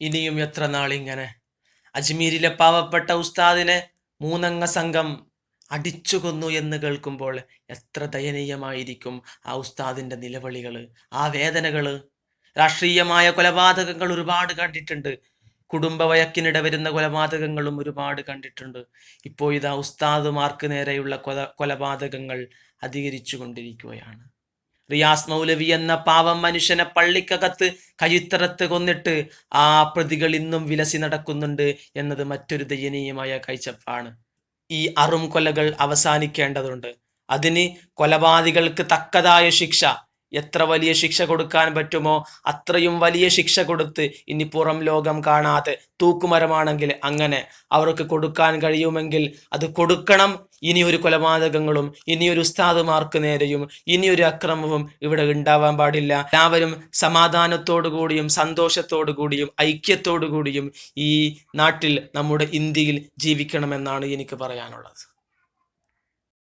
ഇനിയും എത്ര നാളിങ്ങനെ? അജ്മീരിലെ പാവപ്പെട്ട ഉസ്താദിനെ മൂന്നംഗ സംഘം അടിച്ചു കൊന്നു എന്ന് കേൾക്കുമ്പോൾ എത്ര ദയനീയമായിരിക്കും ആ ഉസ്താദിന്റെ നിലവിളികൾ ആ വേദനകൾ. രാഷ്ട്രീയമായ കൊലപാതകങ്ങൾ ഒരുപാട് കണ്ടിട്ടുണ്ട്. കുടുംബ വഴക്കിനിട വരുന്ന കൊലപാതകങ്ങളും ഒരുപാട് കണ്ടിട്ടുണ്ട്. ഇപ്പോൾ ഇതാ ഉസ്താദുമാർക്ക് നേരെയുള്ള കൊല കൊലപാതകങ്ങൾ അധികരിച്ചു കൊണ്ടിരിക്കുകയാണ് റിയാസ് മൗലവി എന്ന പാവം മനുഷ്യനെ പള്ളിക്കകത്ത് കഴുത്തറത്ത് കൊന്നിട്ട് ആ പ്രതികൾ ഇന്നും വിലസി നടക്കുന്നുണ്ട് എന്നത് മറ്റൊരു ദയനീയമായ കാഴ്ചപ്പാണ്. ഈ അറും കൊലകൾ അവസാനിക്കേണ്ടതുണ്ട്. അതിന് കൊലപാതകൾക്ക് തക്കതായ ശിക്ഷ. എത്ര വലിയ ശിക്ഷ കൊടുക്കാൻ പറ്റുമോ അത്രയും വലിയ ശിക്ഷ കൊടുത്ത് ഇനി പുറം ലോകം കാണാതെ തൂക്കുമരമാണെങ്കിൽ അങ്ങനെ അവർക്ക് കൊടുക്കാൻ കഴിയുമെങ്കിൽ അത് കൊടുക്കണം. ഇനിയൊരു കൊലപാതകങ്ങളും ഇനിയൊരു ഉസ്താദുമാർക്ക് നേരെയും ഇനിയൊരു അക്രമവും ഇവിടെ ഉണ്ടാവാൻ പാടില്ല. എല്ലാവരും സമാധാനത്തോടു കൂടിയും സന്തോഷത്തോടു കൂടിയും ഐക്യത്തോടു കൂടിയും ഈ നാട്ടിൽ നമ്മുടെ ഇന്ത്യയിൽ ജീവിക്കണമെന്നാണ് എനിക്ക് പറയാനുള്ളത്.